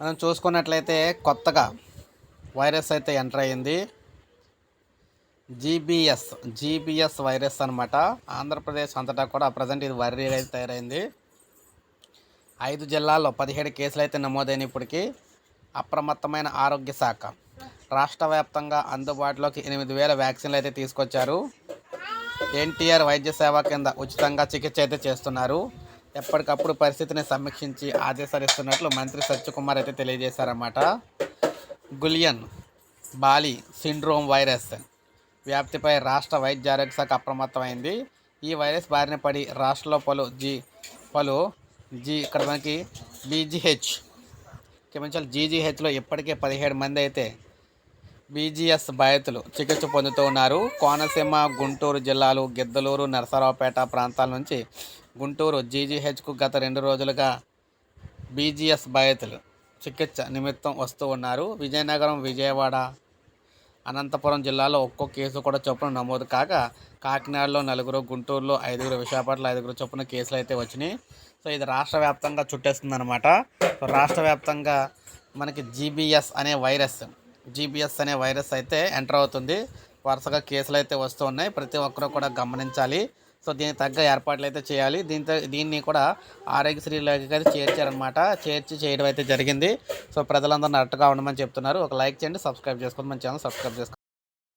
మనం చూసుకున్నట్లయితే కొత్తగా వైరస్ అయితే ఎంటర్ అయ్యింది. జీబీఎస్ జీబీఎస్ వైరస్ అనమాట ఆంధ్రప్రదేశ్ అంతటా కూడా ప్రజెంట్ ఇది వర్రీ అయితే తయారైంది. ఐదు జిల్లాల్లో పదిహేడు కేసులు అయితే నమోదైన ఇప్పటికీ. అప్రమత్తమైన ఆరోగ్య శాఖ. రాష్ట్ర వ్యాప్తంగా అందుబాటులోకి ఎనిమిది వేల వ్యాక్సిన్లు అయితే తీసుకొచ్చారు. ఎన్టీఆర్ వైద్య సేవ కింద ఉచితంగా చికిత్స అయితే చేస్తున్నారు. ఎప్పటికప్పుడు పరిస్థితిని సమీక్షించి ఆదేశాలు ఇస్తున్నట్లు మంత్రి సత్యకుమార్ అయితే తెలియజేశారన్నమాట. గులియన్ బాలి సిండ్రోమ్ వైరస్ వ్యాప్తిపై రాష్ట్ర వైద్య ఆరోగ్య శాఖ అప్రమత్తమైంది. ఈ వైరస్ బారిన పడి రాష్ట్రంలో పలు జీ పలు జీ ఇక్కడ మనకి బీజీహెచ్ క్షమించాలి జీజీహెచ్లో ఇప్పటికే పదిహేడు మంది అయితే బీజీఎస్ బాధితులు చికిత్స పొందుతూ ఉన్నారు. కోనసీమ గుంటూరు జిల్లాలు గిద్దలూరు నరసరావుపేట ప్రాంతాల నుంచి గుంటూరు జీజీహెచ్కు గత రెండు రోజులుగా బీజీఎస్ బాధితులు చికిత్స నిమిత్తం వస్తూ ఉన్నారు. విజయనగరం విజయవాడ అనంతపురం జిల్లాలో ఒక్కో కేసు కూడా చొప్పున నమోదు కాగా కాకినాడలో నలుగురు గుంటూరులో ఐదుగురు విశాఖపట్నంలో ఐదుగురు చొప్పున కేసులు అయితే వచ్చినాయి. సో ఇది రాష్ట్ర వ్యాప్తంగా చుట్టేస్తుంది అనమాట సో రాష్ట్ర వ్యాప్తంగా మనకి జీబీఎస్ అనే వైరస్ జీబీఎస్ అనే వైరస్ అయితే ఎంటర్ అవుతుంది. వరుసగా కేసులు అయితే వస్తూ ఉన్నాయి ప్రతి ఒక్కరూ కూడా గమనించాలి. సో దీనికి తగ్గ ఏర్పాట్లు అయితే చేయాలి. దీంతో దీన్ని కూడా ఆరోగ్యశ్రీలోకి అయితే చేర్చారనమాట చేర్చి చేయడం అయితే జరిగింది. సో ప్రజలందరూ అట్టుగా ఉండమని చెప్తున్నారు. ఒక లైక్ చేయండి సబ్స్క్రైబ్ చేసుకోండి. మన ఛానల్ సబ్స్క్రైబ్ చేసుకోండి.